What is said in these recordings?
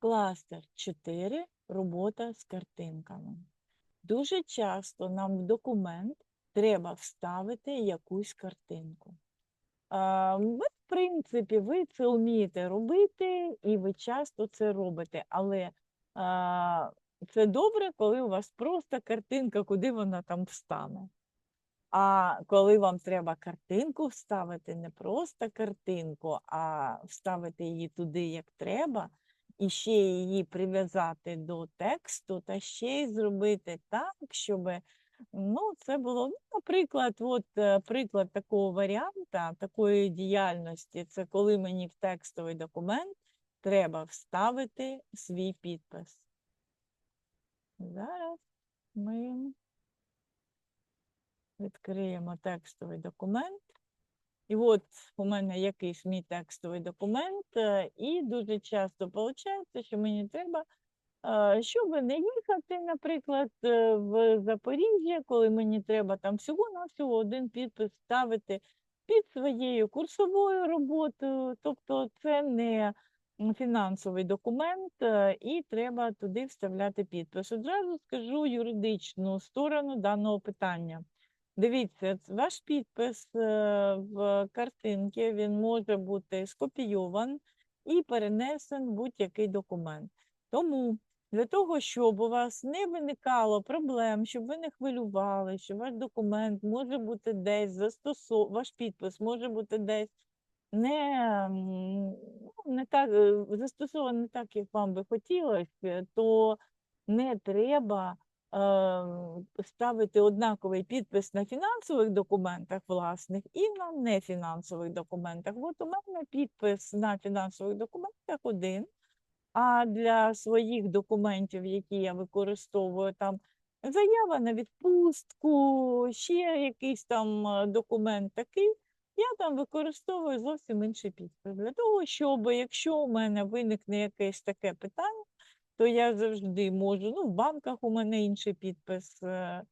Кластер 4. Робота з картинками. Дуже часто нам в документ треба вставити якусь картинку. Ви, в принципі, ви це вмієте робити, і ви часто це робите, але це добре, коли у вас просто картинка, куди вона там встане. А коли вам треба картинку вставити, не просто картинку, а вставити її туди, як треба, і ще її прив'язати до тексту, та ще й зробити так, щоб ну, це було, ну, наприклад, от, е, приклад такого варіанта, такої діяльності, це коли мені в текстовий документ треба вставити свій підпис. Зараз ми відкриємо текстовий документ. І от у мене якийсь мій текстовий документ, е, і дуже часто виходить, що мені треба, е, щоб не їхати, наприклад, е, в Запоріжжя, коли мені треба там всього-навсього один підпис ставити під своєю курсовою роботою. Тобто це не фінансовий документ, і треба туди вставляти підпис. Одразу скажу юридичну сторону даного питання. Дивіться, ваш підпис е, в картинці він може бути скопійован і перенесен будь-який документ. Тому для того, щоб у вас не виникало проблем, щоб ви не хвилювали, що ваш документ може бути десь застосований, ваш підпис може бути десь не, ну, не так е, застосований так, як вам би хотілося, то не треба ставити однаковий підпис на фінансових документах власних і на нефінансових документах. От у мене підпис на фінансових документах один, а для своїх документів, які я використовую, там заява на відпустку, ще якийсь там е, документ такий. Я там використовую зовсім інший підпис. Для того, щоб якщо у мене виникне якесь таке питання, то я завжди можу. Ну, в банках у мене інший підпис. е,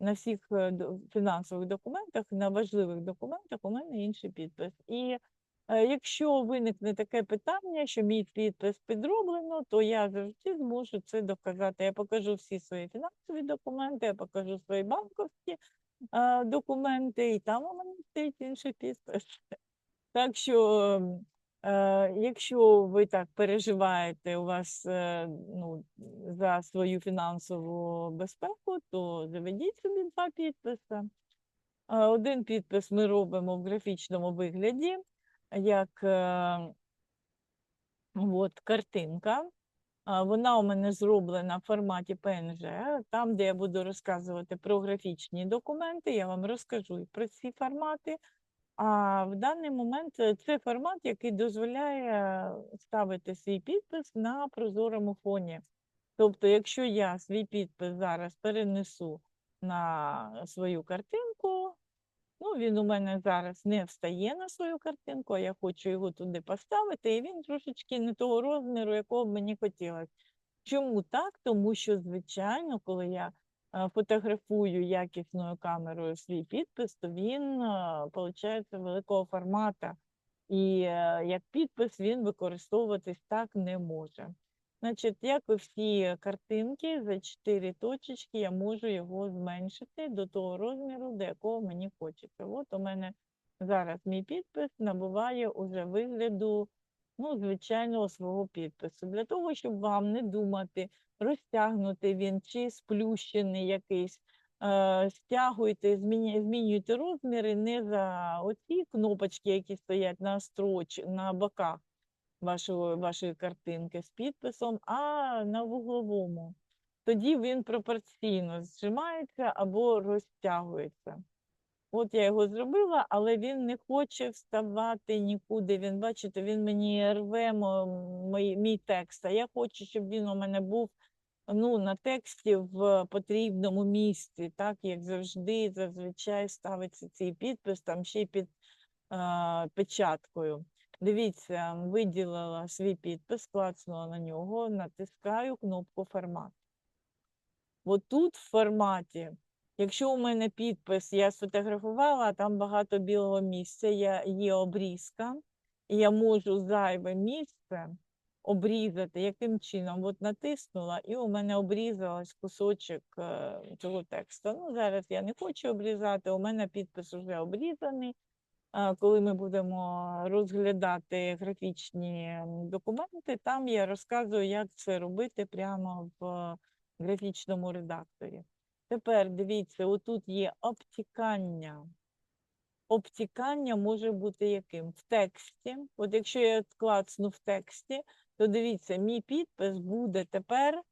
На всіх е, фінансових документах, на важливих документах у мене інший підпис. І е, якщо виникне таке питання, що мій підпис підроблено, то я завжди зможу це доказати. Я покажу всі свої фінансові документи, я покажу свої банковські е, документи, і там у мене стоїть інший підпис. Так що, ем, якщо ви так переживаєте у вас е, ну, за свою фінансову безпеку, то заведіть собі два підписи. Е, Один підпис ми робимо в графічному вигляді, як е, от, картинка. Вона у мене зроблена в форматі PNG. Там, де я буду розказувати про графічні документи, я вам розкажу і про ці формати. А в даний момент е, це формат, який дозволяє ставити свій підпис на прозорому фоні. Тобто, якщо я свій підпис зараз перенесу на свою картинку, ну він у мене зараз не встає на свою картинку, а я хочу його туди поставити, і він трошечки не того розміру, якого б мені хотілося. Чому так? Тому що, звичайно, коли я е, фотографую якісною камерою свій підпис, то він, виходить, великого формата. І е, як підпис він використовуватись так не може. Значить, як і всі картинки, за 4 точечки я можу його зменшити до того розміру, до якого мені хочеться. От у мене зараз мій підпис набуває уже вигляду ну, звичайного свого підпису. Для того, щоб вам не думати, розтягнути він чи сплющений якийсь, е, стягуйте, змінюйте розміри не за оці кнопочки, які стоять на строч, на боках вашої, вашої картинки з підписом, а на вугловому. Тоді він пропорційно зжимається або розтягується. От я його зробила, але він не хоче вставати нікуди. Він, бачите, він мені рве мій, мій текст. А я хочу, щоб він у мене був ну, на тексті в потрібному місці, так як завжди, зазвичай ставиться цей підпис, там ще й під е, печаткою. Дивіться, виділила свій підпис, клацнула на нього, натискаю кнопку формат. От тут в форматі, якщо у мене підпис, я сфотографувала, там багато білого місця, я, є обрізка, і я можу зайве місце обрізати. Яким чином? От натиснула, і у мене обрізалась кусочок е, цього тексту. Ну, зараз я не хочу обрізати, у мене підпис вже обрізаний. А Коли ми будемо розглядати графічні документи, там я розказую, як це робити прямо в графічному редакторі. Тепер дивіться, отут є обтікання. Обтікання може бути яким? В тексті. От якщо я клацну в тексті, то дивіться, мій підпис буде тепер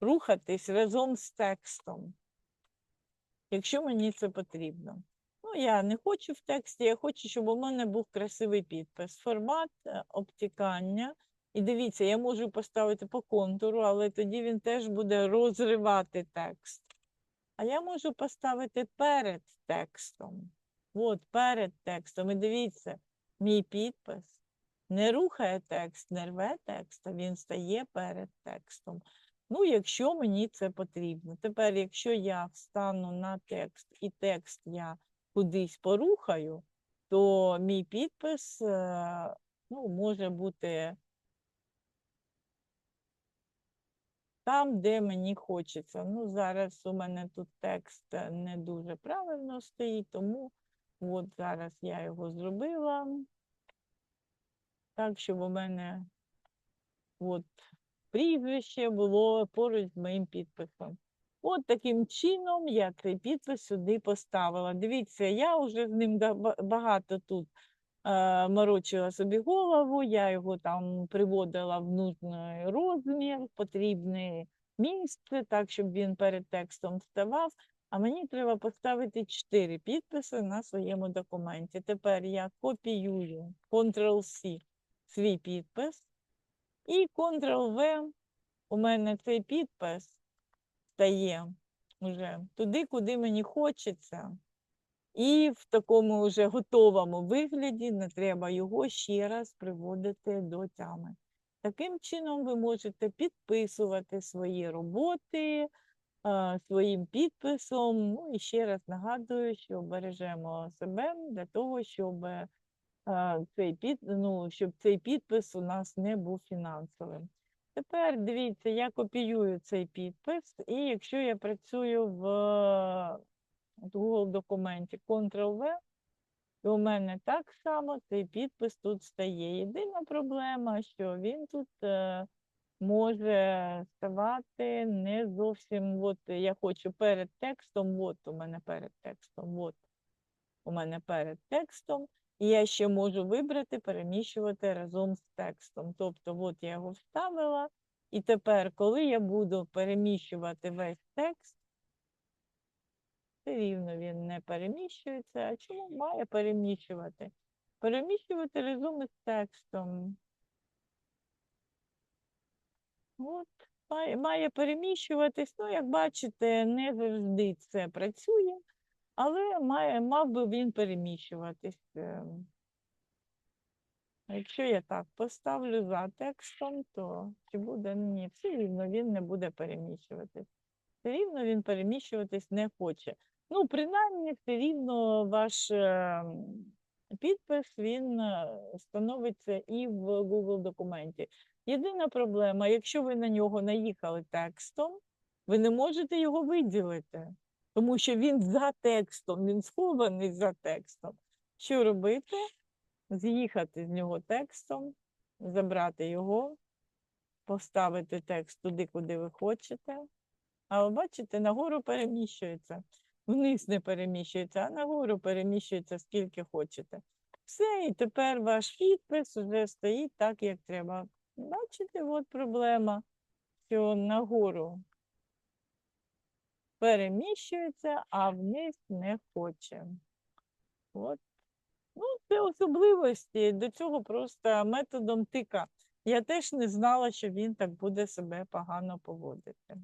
рухатись разом з текстом, якщо мені це потрібно. Ну, я не хочу в тексті, я хочу, щоб у мене був красивий підпис. Формат е, обтікання. І дивіться, я можу поставити по контуру, але тоді він теж буде розривати текст. А я можу поставити перед текстом. От, перед текстом. І дивіться, мій підпис не рухає текст, не рве текст, а він стає перед текстом. Ну, якщо мені це потрібно. Тепер, якщо я встану на текст і текст я кудись порухаю, то мій підпис е, ну, може бути там, де мені хочеться. Ну, зараз у мене тут текст е, не дуже правильно стоїть, тому от зараз я його зробила так, щоб у мене от прізвище було поруч з моїм підписом. От таким чином я цей підпис сюди поставила. Дивіться, я вже з ним багато тут морочила собі голову, я його там приводила в нужний розмір, потрібне місце, так, щоб він перед текстом вставав. А мені треба поставити 4 підписи на своєму документі. Тепер я копіюю Ctrl-C свій підпис і Ctrl-V у мене цей підпис стає вже туди, куди мені хочеться. І в такому вже готовому вигляді не треба його ще раз приводити до тями. Таким чином ви можете підписувати свої роботи своїм підписом. Ну і ще раз нагадую, що бережемо себе для того, щоб цей під, ну, щоб цей підпис у нас не був фінансовим. Тепер дивіться, я копіюю цей підпис, і якщо я працюю в от Google документі Ctrl-V, то у мене так само цей підпис тут стає. Єдина проблема, що він тут е, може ставати не зовсім. От я хочу перед текстом, от у мене перед текстом, от у мене перед текстом. І я ще можу вибрати переміщувати разом з текстом. Тобто, от я його вставила, і тепер, коли я буду переміщувати весь текст, все рівно він не переміщується. А чому має переміщувати? Переміщувати разом із текстом. От, має, має переміщуватись. Ну, як бачите, не завжди це працює, але має, мав би він переміщуватись. ем. Якщо я так поставлю за текстом, то чи буде ні, все рівно він не буде переміщуватись. Все рівно він переміщуватись не хоче. Ну, принаймні, все рівно ваш е, підпис він е, становиться і в Google документі. Єдина проблема, якщо ви на нього наїхали текстом, ви не можете його виділити, тому що він за текстом, він схований за текстом. Що робити? З'їхати з нього текстом, забрати його, поставити текст туди, куди ви хочете. А бачите, нагору переміщується, вниз не переміщується, а нагору переміщується скільки хочете. Все, і тепер ваш підпис вже стоїть так, як треба. Бачите, от проблема, що нагору переміщується, а вниз не хоче. От. Ну, це особливості. До цього просто методом тика. Я теж не знала, що він так буде себе погано поводити.